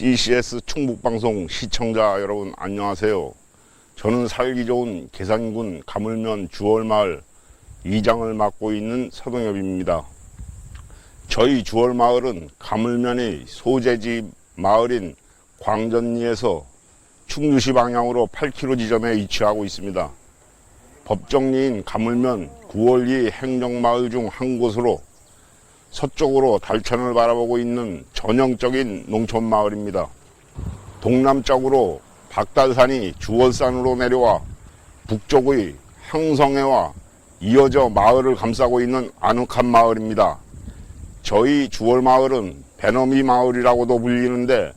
CCS 충북방송 시청자 여러분 안녕하세요. 저는 살기 좋은 계산군 가물면 주월마을 이장을 맡고 있는 서동엽입니다. 저희 주월마을은 가물면의 소재지 마을인 광전리에서 충주시 방향으로 8km 지점에 위치하고 있습니다. 법정리인 가물면 9월리 행정마을 중 한 곳으로 서쪽으로 달천을 바라보고 있는 전형적인 농촌 마을입니다. 동남쪽으로 박달산이 주월산으로 내려와 북쪽의 항성해와 이어져 마을을 감싸고 있는 아늑한 마을입니다. 저희 주월마을은 배너미 마을이라고도 불리는데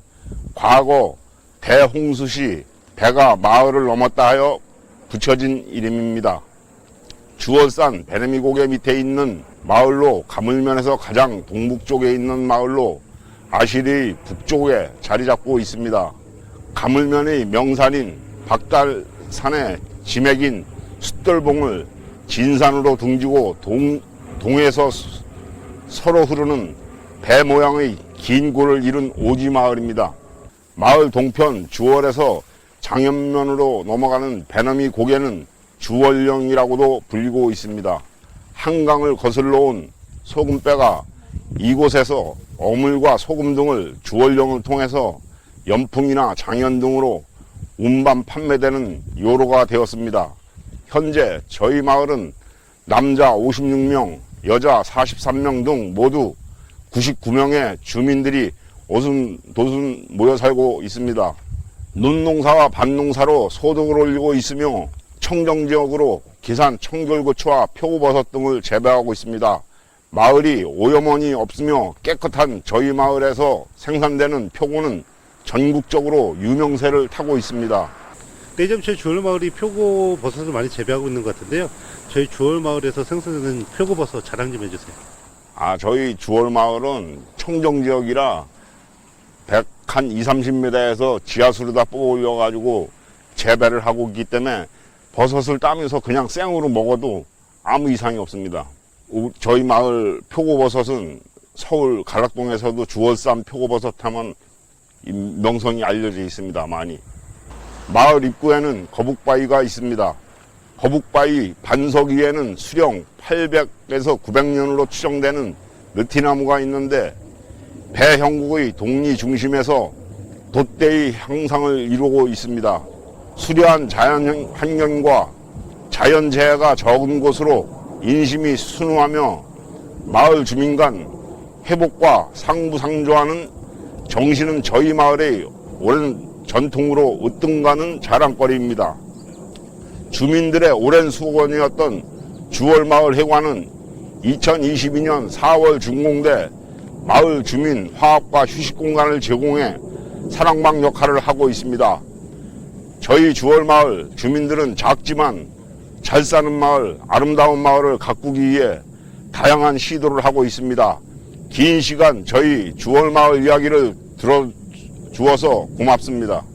과거 대홍수 시 배가 마을을 넘었다 하여 붙여진 이름입니다. 주월산 배너미 고개 밑에 있는 마을로 가물면에서 가장 동북쪽에 있는 마을로 아시리 북쪽에 자리 잡고 있습니다. 가물면의 명산인 박달산의 지맥인 숫돌봉을 진산으로 둥지고 동, 동에서 수- 서로 흐르는 배 모양의 긴 골을 이룬 오지 마을입니다. 마을 동편 주월에서 장현면으로 넘어가는 배너미 고개는 주월령이라고도 불리고 있습니다. 한강을 거슬러 온 소금배가 이곳에서 어물과 소금 등을 주월령을 통해서 연풍이나 장현 등으로 운반 판매되는 요로가 되었습니다. 현재 저희 마을은 남자 56명, 여자 43명 등 모두 99명의 주민들이 오순도순 모여 살고 있습니다. 논농사와 밭농사로 소득을 올리고 있으며 청정 지역으로 기산 청결고추와 표고버섯 등을 재배하고 있습니다. 마을이 오염원이 없으며 깨끗한 저희 마을에서 생산되는 표고는 전국적으로 유명세를 타고 있습니다. 저희 주월마을이 표고버섯을 많이 재배하고 있는 것 같은데요. 저희 주월마을에서 생산되는 표고버섯 자랑 좀 해주세요. 아, 저희 주월마을은 청정지역이라 100, 한 2, 30m에서 지하수로 다 뽑아 올려가지고 재배를 하고 있기 때문에 버섯을 따면서 그냥 생으로 먹어도 아무 이상이 없습니다. 우- 저희 마을 표고버섯은 서울 가락동에서도 주월산 표고버섯 하면 이 명성이 알려져 있습니다. 많이. 마을 입구에는 거북바위가 있습니다. 거북바위 반석 위에는 수령 800에서 900년으로 추정되는 느티나무가 있는데 배 형국의 동리 중심에서 돛대의 형상을 이루고 있습니다. 수려한 자연 환경과 자연재해가 적은 곳으로 인심이 순후하며 마을 주민 간 회복과 상부상조하는 정신은 저희 마을의 오랜 전통으로 으뜸가는 자랑거리입니다. 주민들의 오랜 수건이었던 주월마을 회관은 2022년 4월 준공돼 마을 주민 화합과 휴식 공간을 제공해 사랑방 역할을 하고 있습니다. 저희 주월마을 주민들은 작지만 잘 사는 마을, 아름다운 마을을 가꾸기 위해 다양한 시도를 하고 있습니다. 긴 시간 저희 주월마을 이야기를 들어주어서 고맙습니다.